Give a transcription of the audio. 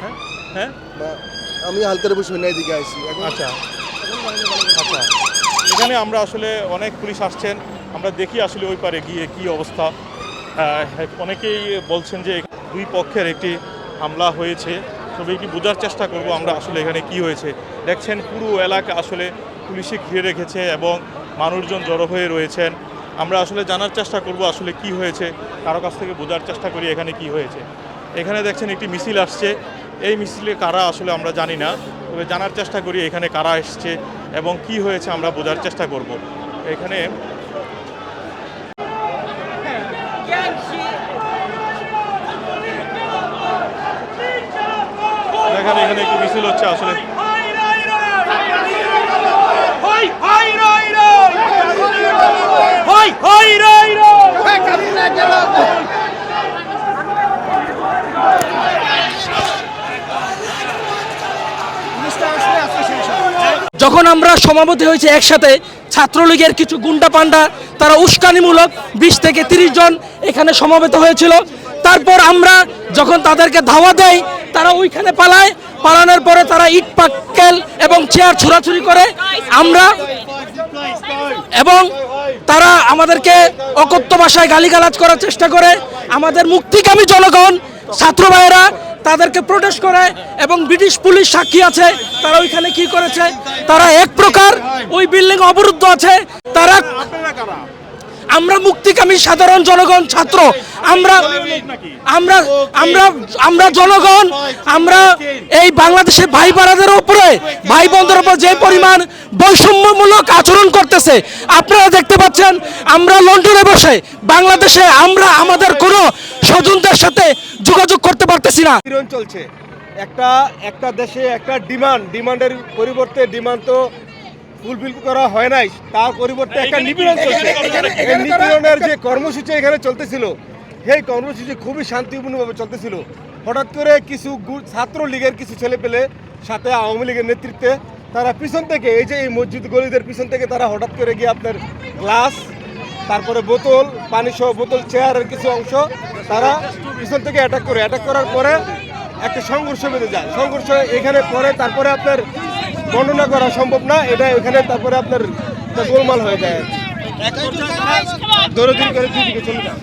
হ্যাঁ? না, আমি হালকার বসে না এদিকে আইছি আচ্ছা। আচ্ছা। এখানে আমরা আসলে অনেক পুলিশ আসছেন। আমরা দেখি আসলে ওই পারে গিয়ে কি অবস্থা। আহ, অনেকেই বলছেন যে দুই পক্ষের একটি হামলা হয়েছে। তবে কি বোঝার চেষ্টা করব আমরা আসলে এখানে কি হয়েছে। দেখছেন পুরো এলাকা আসলে পুলিশে ঘিরে রেখেছে এবং মানুষজন জড়ো হয়ে রয়েছেন। আমরা আসলে জানার চেষ্টা করব আসলে কি হয়েছে। কারও কাছ থেকে বোঝার চেষ্টা করি এখানে কি হয়েছে। এখানে দেখছেন একটি মিছিল আসছে। এই মিছিলে কারা আসলে আমরা জানি না তবে জানার চেষ্টা করি এখানে কারা এসছে এবং কি হয়েছে আমরা বোঝার চেষ্টা করব এখানে এখানে একটি মিছিল হচ্ছে আসলে যখন আমরা সমাপতি হয়েছে একসাথে, ছাত্রলীগের কিছু গুন্ডা পান্ডা তারা উস্কানিমূলক বিশ থেকে তিরিশ জন এখানে সমাবেত হয়েছিল। তারপর আমরা যখন তাদেরকে ধাওয়া দেয় তারা ওইখানে পালায়। পালানোর পরে তারা ইট, পাক্কেল এবং চেয়ার ছোড়াছুরি করে। আমরা এবং তারা আমাদেরকে অকথ্য ভাষায় গালিগালাজ করার চেষ্টা করে। আমাদের মুক্তিকামী জনগণ, ছাত্র ভাইয়েরা তাদেরকে প্রোটেস্ট করে এবং ব্রিটিশ পুলিশ সাক্ষী আছে। তারা ওইখানে কি করেছে? তারা এক প্রকার ওই বিল্ডিং অবরুদ্ধ আছে। তারা আমরা মুক্তিকামী সাধারণ জনগণ ছাত্র। আমরা আমরা আমরা আমরা জনগণ আমরা এই বাংলাদেশের ভাই বোনেদের উপরে ভাই বোনদের উপর যে পরিমাণ বৈষম্যমূলক আচরণ আপনারা দেখতে পাচ্ছেন আমরা লন্ডনে বসে। বাংলাদেশে আমরা আমাদের কোনো স্বজনদের সাথে যোগাযোগ করতে পারতেছি না। চলছে। একটা একটা দেশে একটা ডিমান্ড ডিমান্ডের পরিবর্তে ডিমান্ড তো ফুলফিল করা হয় নাই। তার পরিবর্তে একটা নিপীড়ন চলছে। নিপীড়নের যে কর্মসূচি এখানে চলতেছিল সেই কর্মসূচি খুবই শান্তিপূর্ণভাবে চলতেছিল। হঠাৎ করে কিছু গু- ছাত্র লীগের কিছু ছেলে পেলে সাথে আওয়ামী লীগের নেতৃত্বে তারা পিছন থেকে, এই যে এই মসজিদ গলিদের পিছন থেকে তারা হঠাৎ করে গিয়ে আপনার গ্লাস, তারপরে বোতল, পানি সহ বোতল, চেয়ারের কিছু অংশ তারা পিছন থেকে অ্যাটাক করে। অ্যাটাক করার পরে একটা সংঘর্ষ বেঁধে যায়। সংঘর্ষ এখানে পরে, তারপরে আপনার বর্ণনা করা সম্ভব না। এটা এখানে তারপরে আপনার গোলমাল হয়ে যায়। দৌড়দৌড়ি করে চলে যায়